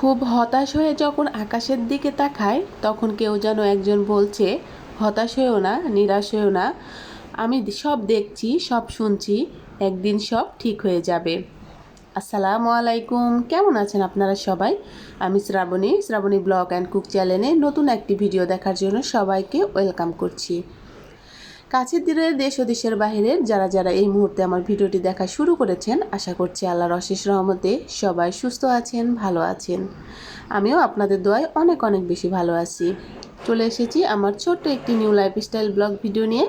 খুব হতাশ হয়ে যখন আকাশের দিকে তাকায়, তখন কেউ যেন একজন বলছে, হতাশ হয়েও না, নিরাশ হয়েও না। আমি সব দেখছি, সব শুনছি, একদিন সব ঠিক হয়ে যাবে। আসসালামু আলাইকুম। কেমন আছেন আপনারা সবাই? আমি Shraboni Shraboni blog and cook চ্যানেলে নতুন একটি ভিডিও দেখার জন্য সবাইকে ওয়েলকাম করছি। কাছের দূরের দেশ ও দেশের বাহিরের যারা যারা এই মুহূর্তে আমার ভিডিওটি দেখা শুরু করেছেন, আশা করছি আল্লাহর অশেষ রহমতে সবাই সুস্থ আছেন, ভালো আছেন। আমিও আপনাদের দোয়ায় অনেক অনেক বেশি ভালো আছি। চলে এসেছি আমার ছোট্ট একটি নিউ লাইফস্টাইল ব্লগ ভিডিও নিয়ে।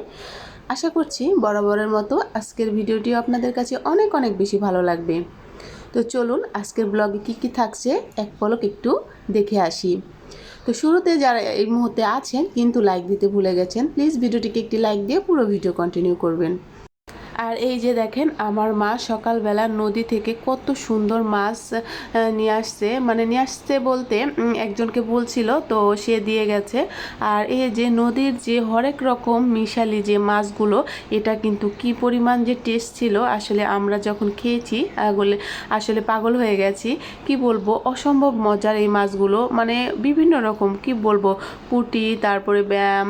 আশা করছি বরাবরের মতো আজকের ভিডিওটিও আপনাদের কাছে অনেক অনেক বেশি ভালো লাগবে। তো চলুন আজকের ব্লগে কী কী থাকছে, এক পলক একটু দেখে আসি। তো শুরুতে যারা এই মুহূর্তে আছেন কিন্তু লাইক দিতে ভুলে গেছেন প্লিজ ভিডিওটিকে একটি লাইক দিয়ে পুরো ভিডিও কন্টিনিউ করবেন। আর এই যে দেখেন, আমার মা সকালবেলা নদী থেকে কত সুন্দর মাছ নিয়ে আসছে। মানে নিয়ে আসছে বলতে একজনকে বলছিল, তো সে দিয়ে গেছে। আর এই যে নদীর যে হরেক রকম মিশালি যে মাছগুলো, এটা কিন্তু কি পরিমাণ যে টেস্ট ছিল, আসলে আমরা যখন খেয়েছি আসলে পাগল হয়ে গেছি। কি বলব, অসম্ভব মজার এই মাছগুলো। মানে বিভিন্ন রকম, কি বলব, পুঁটি, তারপরে ব্যায়াম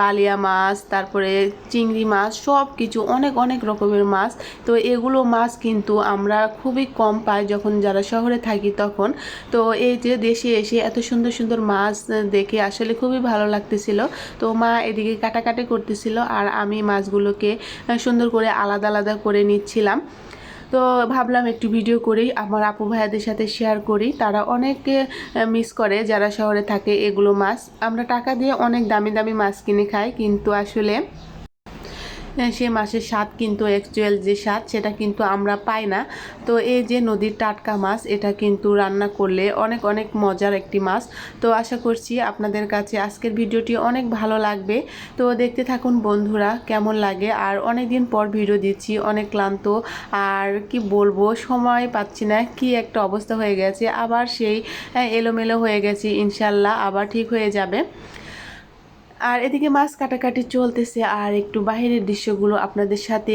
বালিয়া মাছ, তারপরে চিংড়ি মাছ সব কিছু অনেক অনেক রকমের মাছ। তো এগুলো মাছ কিন্তু আমরা খুবই কম পাই যখন যারা শহরে থাকি তখন। তো এই যে দেশে এসে এত সুন্দর সুন্দর মাছ দেখে আসলে খুবই ভালো লাগতেছিল। তো মা এদিকে কাটাকাটি করতেছিল আর আমি মাছগুলোকে সুন্দর করে আলাদা আলাদা করে নিচ্ছিলাম। তো ভাবলাম একটু ভিডিও করি, আমার আপু ভাইয়াদের সাথে শেয়ার করি। তারা অনেকে মিস করে যারা শহরে থাকে এগুলো মাছ। আমরা টাকা দিয়ে অনেক দামি দামি মাছ কিনে খাই, কিন্তু আসলে সে মাছের স্বাদ কিন্তু অ্যাকচুয়াল যে স্বাদ সেটা কিন্তু আমরা পাই না। তো এই যে নদীর টাটকা মাছ এটা কিন্তু রান্না করলে অনেক অনেক মজার একটি মাছ। তো আশা করছি আপনাদের কাছে আজকের ভিডিওটি অনেক ভালো লাগবে। তো দেখতে থাকুন বন্ধুরা কেমন লাগে? আর অনেক দিন পর ভিডিও দিচ্ছি অনেক ক্লান্ত। আর কি বলব সময় পাচ্ছি না কি একটা অবস্থা হয়ে গেছে। আবার সেই আহ, এলোমেলো হয়ে গেছে ইনশাল্লাহ আবার ঠিক হয়ে যাবে। আর এদিকে মাছ কাটাকাটি চলতেছে আর একটু বাইরের দৃশ্যগুলো আপনাদের সাথে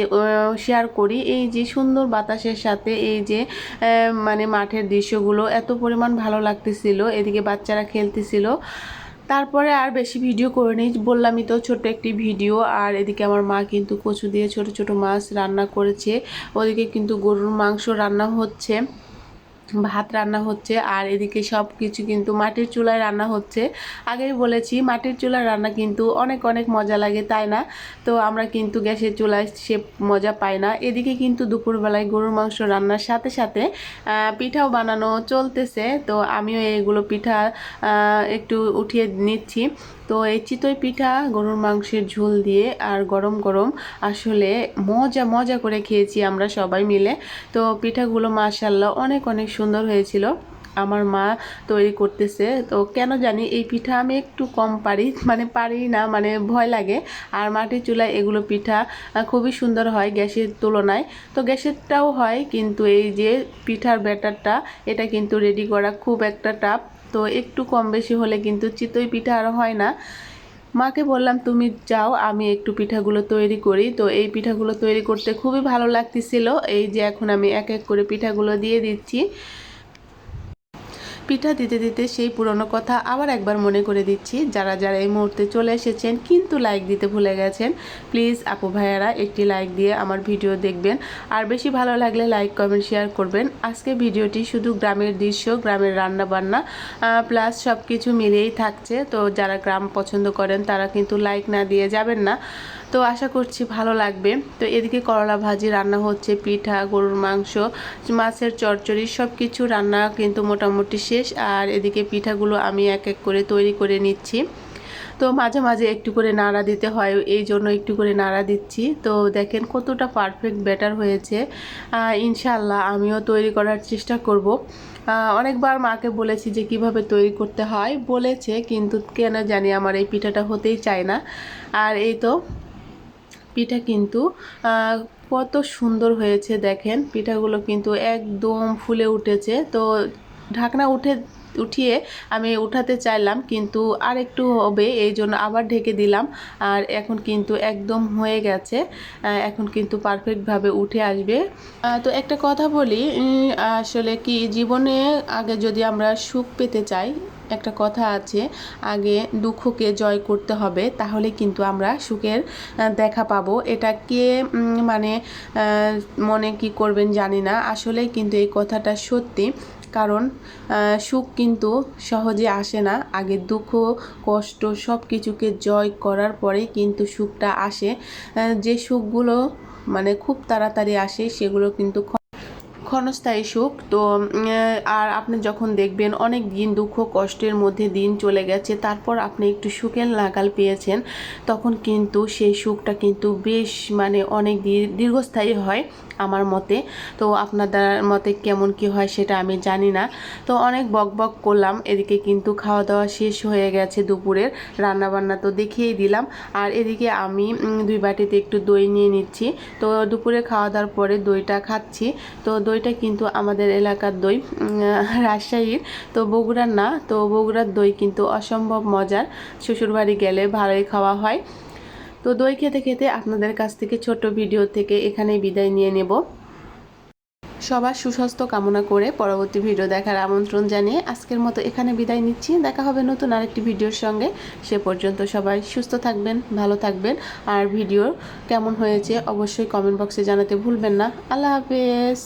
শেয়ার করি। এই যে সুন্দর বাতাসের সাথে এই যে মানে মাঠের দৃশ্যগুলো এত পরিমাণ ভালো লাগতেছিল, এদিকে বাচ্চারা খেলতেছিল। তারপরে আর বেশি ভিডিও করে নিই, বললামই তো ছোট একটি ভিডিও আর এদিকে আমার মা কিন্তু কচু দিয়ে ছোট ছোট মাছ রান্না করেছে, ওদিকে কিন্তু গরুর মাংস রান্না হচ্ছে। ভাত রান্না হচ্ছে আর এদিকে সব কিছু কিন্তু মাটির চুলায় রান্না হচ্ছে। আগেই বলেছি, মাটির চুলার রান্না কিন্তু অনেক অনেক মজা লাগে, তাই না? তো আমরা কিন্তু গ্যাসের চুলায় সে মজা পাই না। এদিকে কিন্তু দুপুরবেলায় গরুর মাংস রান্নার সাথে সাথে পিঠাও বানানো চলতেছে। তো আমিও এগুলো পিঠা একটু উঠিয়ে নিচ্ছি। তো এই চিতই পিঠা, গরুর মাংসের ঝোল দিয়ে আর গরম গরম আসলে মজা মজা করে খেয়েছি আমরা সবাই মিলে। তো পিঠাগুলো মাশাল্লাহ অনেক অনেক সুন্দর হয়েছিল। আমার মা তৈরি করতেছে। তো কেন জানি এই পিঠা আমি একটু কম পারি মানে পারি না মানে ভয় লাগে। আর মাটির চুলায় এগুলো পিঠা খুবই সুন্দর হয় গ্যাসের তুলনায়। তো গ্যাসেরটাও হয়, কিন্তু এই যে পিঠার ব্যাটারটা, এটা কিন্তু রেডি করা খুব একটা টাফ তো একটু কম বেশি হলে কিন্তু চিতই পিঠা আর হয় না। মাকে বললাম, তুমি যাও, আমি একটু পিঠাগুলো তৈরি করি। তো এই পিঠাগুলো তৈরি করতে খুবই ভালো লাগতেছিল। এই যে এখন আমি এক এক করে পিঠাগুলো দিয়ে দিচ্ছি। পিঠা দিতে দিতে সেই পুরনো কথা আবার একবার মনে করে দিচ্ছি। যারা যারা এই মুহূর্তে চলে এসেছেন, কিন্তু লাইক দিতে ভুলে গেছেন প্লিজ আপু ভাইয়ারা একটি লাইক দিয়ে আমার ভিডিও দেখবেন। আর বেশি ভালো লাগলে লাইক কমেন্ট শেয়ার করবেন। আজকে ভিডিওটি শুধু গ্রামের দৃশ্য, গ্রামের রান্না বান্না প্লাস সব কিছু মিলেই থাকছে। তো যারা গ্রাম পছন্দ করেন, তারা কিন্তু লাইক না দিয়ে যাবেন না। তো আশা করছি ভালো লাগবে। তো এদিকে করলা ভাজি রান্না হচ্ছে, পিঠা, গরুর মাংস, মাছের চচ্চড়ি সব কিছু রান্না কিন্তু মোটামুটি শেষ। আর এদিকে পিঠাগুলো আমি এক এক করে তৈরি করে নিচ্ছি। তো মাঝে মাঝে একটু করে নাড়া দিতে হয়, এই জন্য একটু করে নাড়া দিচ্ছি। তো দেখেন কতটা পারফেক্ট ব্যাটার হয়েছে। ইনশাল্লাহ আমিও তৈরি করার চেষ্টা করব। অনেকবার মাকে বলেছি যে কীভাবে তৈরি করতে হয়, বলেছে, কিন্তু কেন জানি আমার এই পিঠাটা হতেই চায় না। আর এই তো পিঠা কিন্তু কত সুন্দর হয়েছে দেখেন। পিঠাগুলো কিন্তু একদম ফুলে উঠেছে। তো ঢাকনা উঠে, উঠিয়ে আমি উঠাতে চাইলাম, কিন্তু আর একটু হবে, এই জন্য আবার ঢেকে দিলাম। আর এখন কিন্তু একদম হয়ে গেছে। এখন কিন্তু পারফেক্টভাবে উঠে আসবে। তো একটা কথা বলি আসলে কি জীবনে আগে যদি আমরা সুখ পেতে চাই একটা কথা আছে, আগে দুঃখকে জয় করতে হবে, তাহলে কিন্তু আমরা সুখের দেখা পাবো। এটা কে মানে মনে কি করবেন জানি না। আসলে কিন্তু এই কথাটা সত্যি। কারণ সুখ কিন্তু সহজে আসে না। আগে দুঃখ, কষ্ট সব কিছুকে জয় করার পরেই কিন্তু সুখটা আসে। যে সুখগুলো মানে খুব তাড়াতাড়ি আসে, সেগুলো কিন্তু ক্ষণস্থায়ী সুখ। তো আর আপনি যখন দেখবেন অনেক দিন দুঃখ, কষ্টের মধ্যে দিন চলে গেছে, তারপর আপনি একটু সুখের নাগাল পেয়েছেন, তখন কিন্তু সেই সুখটা কিন্তু বেশ মানে অনেক দীর- দীর্ঘস্থায়ী হয় আমার মতে। তো আপনাদের মতে কেমন কি হয় সেটা আমি জানি না। তো অনেক বক বক করলাম, এদিকে কিন্তু খাওয়া দাওয়া শেষ হয়ে গেছে দুপুরের রান্না বান্না তো দেখিয়েই দিলাম। আর এদিকে আমি দুই বাটিতে একটু দই নিয়ে নিচ্ছি। তো দুপুরে খাওয়া দাওয়ার পরে দইটা খাচ্ছি। তো দইটা কিন্তু আমাদের এলাকার দই রাজশাহীর। তো বগুড়ার না, তো বগুড়ার দই কিন্তু অসম্ভব মজার। শ্বশুরবাড়ি গেলে ভালোই খাওয়া হয়। তো দই খেতে খেতে আপনাদের কাছ থেকে ছোট ভিডিও থেকে এখানে বিদায় নিয়ে নেব। সবার সুস্বাস্থ্য কামনা করে পরবর্তী ভিডিও দেখার আমন্ত্রণ জানিয়ে আজকের মতো এখানে বিদায় নিচ্ছি। দেখা হবে নতুন আরেকটি ভিডিওর সঙ্গে। সে পর্যন্ত সবাই সুস্থ থাকবেন, ভালো থাকবেন। আর ভিডিও কেমন হয়েছে অবশ্যই কমেন্ট বক্সে জানাতে ভুলবেন না। আল্লাহ হাফেজ।